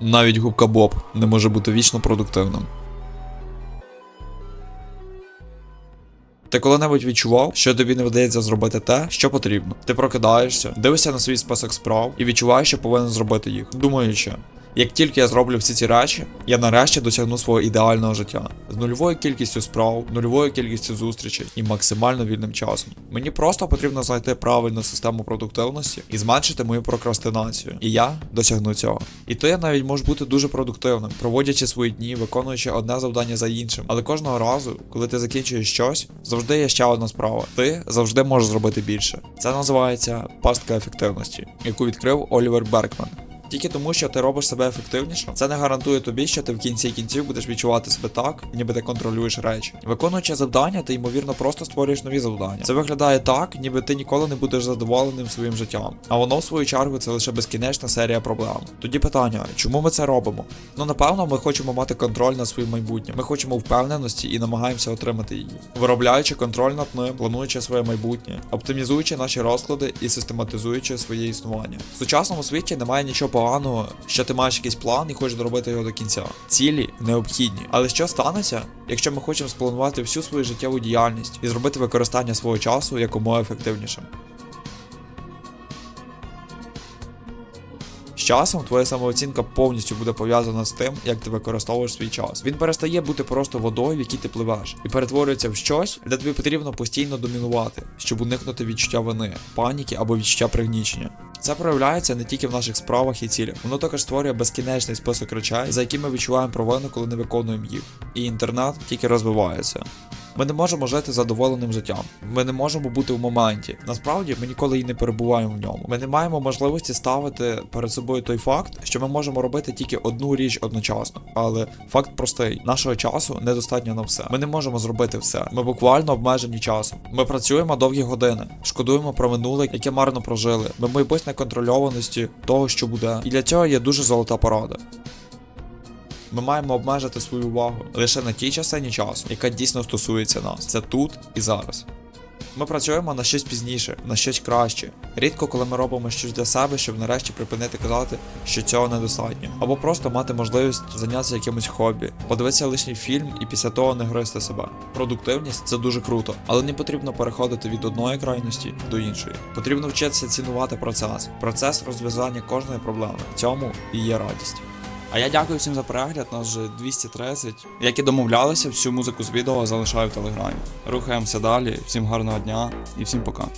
Навіть губка Боб не може бути вічно продуктивним. Ти коли-небудь відчував, що тобі не вдається зробити те, що потрібно. Ти прокидаєшся, дивишся на свій список справ і відчуваєш, що повинен зробити їх, думаючи. Як тільки я зроблю всі ці речі, я нарешті досягну свого ідеального життя з нульовою кількістю справ, нульовою кількістю зустрічей і максимально вільним часом. Мені просто потрібно знайти правильну систему продуктивності і зменшити мою прокрастинацію. І я досягну цього. І то я навіть можу бути дуже продуктивним, проводячи свої дні, виконуючи одне завдання за іншим. Але кожного разу, коли ти закінчуєш щось, завжди є ще одна справа. Ти завжди можеш зробити більше. Це називається пастка ефективності, яку відкрив Олівер Беркман. Тільки тому, що ти робиш себе ефективніше, це не гарантує тобі, що ти в кінці кінців будеш відчувати себе так, ніби ти контролюєш речі. Виконуючи завдання, ти ймовірно просто створюєш нові завдання. Це виглядає так, ніби ти ніколи не будеш задоволеним своїм життям. А воно, в свою чергу, це лише безкінечна серія проблем. Тоді питання, чому ми це робимо? Ну напевно, ми хочемо мати контроль над своїм майбутнім. Ми хочемо впевненості і намагаємося отримати її, виробляючи контроль над ним, плануючи своє майбутнє, оптимізуючи наші розклади і систематизуючи своє існування. В сучасному світі немає нічого поганого, що ти маєш якийсь план і хочеш доробити його до кінця. Цілі необхідні. Але що станеться, якщо ми хочемо спланувати всю свою життєву діяльність і зробити використання свого часу якомога ефективнішим? З часом твоя самооцінка повністю буде пов'язана з тим, як ти використовуєш свій час. Він перестає бути просто водою, в якій ти пливеш, і перетворюється в щось, де тобі потрібно постійно домінувати, щоб уникнути відчуття вини, паніки або відчуття пригнічення. Це проявляється не тільки в наших справах і цілях, воно також створює безкінечний список речей, за які ми відчуваємо провину, коли не виконуємо їх. І інтернет тільки розвивається. Ми не можемо жити задоволеним життям. Ми не можемо бути в моменті. Насправді ми ніколи і не перебуваємо в ньому. Ми не маємо можливості ставити перед собою той факт, що ми можемо робити тільки одну річ одночасно. Але факт простий: нашого часу недостатньо на все. Ми не можемо зробити все. Ми буквально обмежені часом. Ми працюємо довгі години, шкодуємо про минуле, яке марно прожили. Ми боїмось неконтрольованості того, що буде. І для цього є дуже золота порада. Ми маємо обмежити свою увагу лише на тій частині часу, яка дійсно стосується нас. Це тут і зараз. Ми працюємо на щось пізніше, на щось краще. Рідко, коли ми робимо щось для себе, щоб нарешті припинити казати, що цього недостатньо, або просто мати можливість зайнятися якимось хобі, подивитися лишній фільм і після того не гризти себе. Продуктивність це дуже круто, але не потрібно переходити від одної крайності до іншої. Потрібно вчитися цінувати процес, процес розв'язання кожної проблеми. В цьому і є радість. А я дякую всім за перегляд, нас вже 230. Як і домовлялися, всю музику з відео залишаю в телеграмі. Рухаємося далі. Всім гарного дня і всім пока.